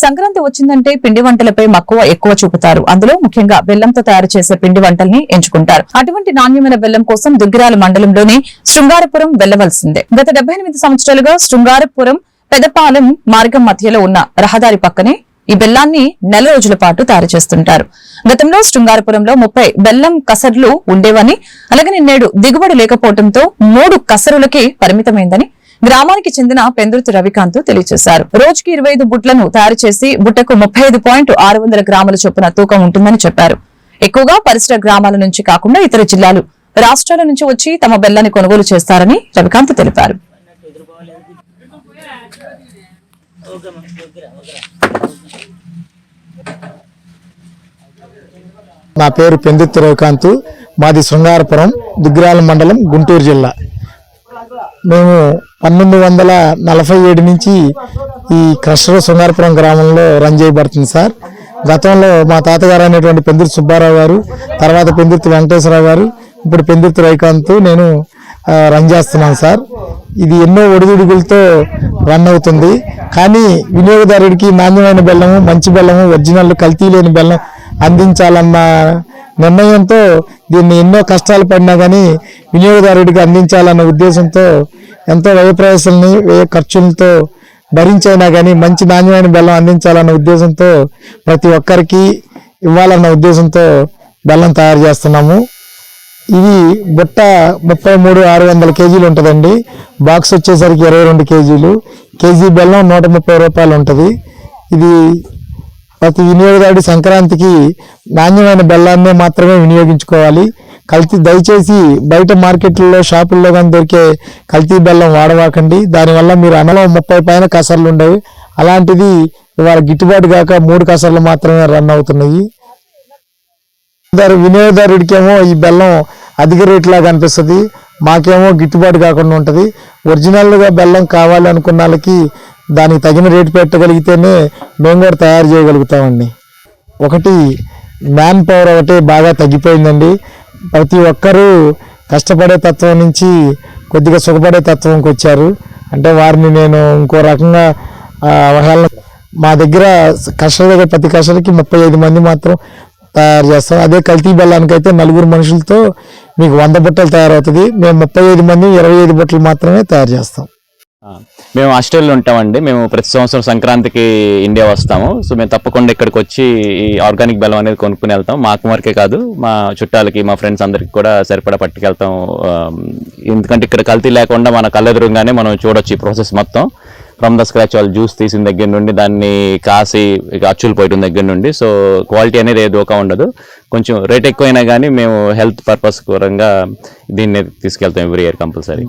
సంక్రాంతి వచ్చిందంటే పిండి వంటలపై మక్కువ ఎక్కువ చూపుతారు. అందులో ముఖ్యంగా బెల్లంతో తయారు చేసే పిండి వంటల్ని ఎంచుకుంటారు. అటువంటి నాణ్యమైన బెల్లం కోసం దుగ్గిరాల మండలంలోని శృంగారపురం వెళ్ళవలసిందే గత డెబ్బై ఎనిమిది సంవత్సరాలుగా శృంగారపురం పెదపాలెం మార్గం మధ్యలో ఉన్న రహదారి పక్కనే ఈ బెల్లాన్ని నెల రోజుల పాటు తయారు చేస్తుంటారు. గతంలో శృంగారపురంలో ముప్పై బెల్లం కసర్లు ఉండేవని అలాగే నేడు దిగుబడి లేకపోవడంతో మూడు కసరులకే పరిమితమైందని గ్రామానికి చెందిన పెందుర్తి రవికాంత్ తెలియజేశారు. రోజుకి ఇరవై ఐదు బుట్లను తయారు చేసి బుట్టకు ముప్పై ఐదు పాయింట్ ఆరు వందల గ్రాముల చొప్పున తూకం ఉంటుందని చెప్పారు. ఎక్కువగా పరిసర గ్రామాల నుంచి కాకుండా ఇతర జిల్లాలు రాష్ట్రాల నుంచి వచ్చి తమ బెల్లాన్ని కొనుగోలు చేస్తారని రవికాంత్ తెలిపారు. నా పేరు పెందుత్తి రవికాంత్ మాది శృంగారపురం దుగ్గిరాల మండలం గుంటూరు జిల్లా. మేము పంతొమ్మిది వందల నలభై ఏడు నుంచి ఈ క్రషర్ శృంగారపురం గ్రామంలో రన్ చేయబడుతుంది సార్. గతంలో మా తాతగారు అనేటువంటి పెందుర్తి సుబ్బారావు గారు తర్వాత పెందుర్తి వెంకటేశ్వరరావు గారు ఇప్పుడు పెందుర్తి రవికాంత్ నేను రన్ చేస్తున్నాను సార్. ఇది ఎన్నో ఒడిదుడుగులతో రన్ అవుతుంది. కానీ వినియోగదారుడికి నాణ్యమైన బెల్లము మంచి బెల్లము ఒరిజినల్ కల్తీ లేని బెల్లం అందించాలన్న నిర్ణయంతో దీన్ని ఎన్నో కష్టాలు పడినా కానీ వినియోగదారుడికి అందించాలన్న ఉద్దేశంతో ఎంతో వ్యయ ప్రయాసాలని వ్యయ ఖర్చులతో భరించైనా కానీ మంచి నాణ్యమైన బెల్లం అందించాలన్న ఉద్దేశంతో ప్రతి ఒక్కరికి ఇవ్వాలన్న ఉద్దేశంతో బెల్లం తయారు చేస్తున్నాము. ఇది బుట్ట ముప్పై మూడు ఆరు వందల కేజీలు ఉంటుందండి. బాక్స్ వచ్చేసరికి ఇరవై రెండు కేజీలు. కేజీ బెల్లం నూట ముప్పై రూపాయలు ఉంటుంది. ఇది ప్రతి వినియోగదారుడి సంక్రాంతికి నాణ్యమైన బెల్లాన్నే మాత్రమే వినియోగించుకోవాలి. కల్తీ దయచేసి బయట మార్కెట్లలో షాపుల్లో కానీ దొరికే కల్తీ బెల్లం వాడవాకండి. దానివల్ల మీరు అనలో ముప్పై పైన కసర్లు ఉండవు. అలాంటిది ఇవాళ గిట్టుబాటు కాక మూడు కసర్లు మాత్రమే రన్ అవుతున్నాయి. వినియోగదారుడికేమో ఈ బెల్లం అధిక రేట్లాగా అనిపిస్తుంది. మాకేమో గిట్టుబాటు కాకుండా ఉంటుంది. ఒరిజినల్గా బెల్లం కావాలి అనుకున్న వాళ్ళకి దానికి తగిన రేటు పెట్టగలిగితేనే మేము కూడా తయారు చేయగలుగుతామండి. ఒకటి మ్యాన్ పవర్ ఒకటి బాగా తగ్గిపోయిందండి. ప్రతి ఒక్కరూ కష్టపడే తత్వం నుంచి కొద్దిగా సుఖపడే తత్వంకి వచ్చారు. అంటే వారిని నేను ఇంకో రకంగా అవహేళన మా దగ్గర కష్టం దగ్గర ప్రతి కష్టకి ముప్పై ఐదు మంది మాత్రం తయారు చేస్తాం అదే కల్తీ బెల్లానికి అయితే నలుగురు మనుషులతో మీకు వంద బుట్టలు తయారవుతుంది. మేము ముప్పై ఐదు మంది ఇరవై ఐదు బుట్టలు మాత్రమే తయారు చేస్తాం. మేము ఆస్ట్రేలియాలో ఉంటామండి. మేము ప్రతి సంవత్సరం సంక్రాంతికి ఇండియా వస్తాము. సో మేము తప్పకుండా ఇక్కడికి వచ్చి ఈ ఆర్గానిక్ బెల్లం అనేది కొనుక్కుని వెళ్తాం. మాకు వరకే కాదు మా చుట్టాలకి మా ఫ్రెండ్స్ అందరికి కూడా సరిపడా పట్టుకెళ్తాం. ఎందుకంటే ఇక్కడ కల్తీ లేకుండా మన కళ్ళెదురుగానే మనం చూడొచ్చు ఈ ప్రాసెస్ మొత్తం. ఫ్రమ్ ద స్క్రాచ్ వాళ్ళు జ్యూస్ తీసిన దగ్గర నుండి దాన్ని కాసి ఇక అచ్చులు పోయటం దగ్గర నుండి. సో క్వాలిటీ అనేది ఏ దోకా ఉండదు. కొంచెం రేట్ ఎక్కువైనా కానీ మేము హెల్త్ పర్పస్ కూరంగా దీన్ని తీసుకెళ్తాం ఎవ్రీ ఇయర్ కంపల్సరీ.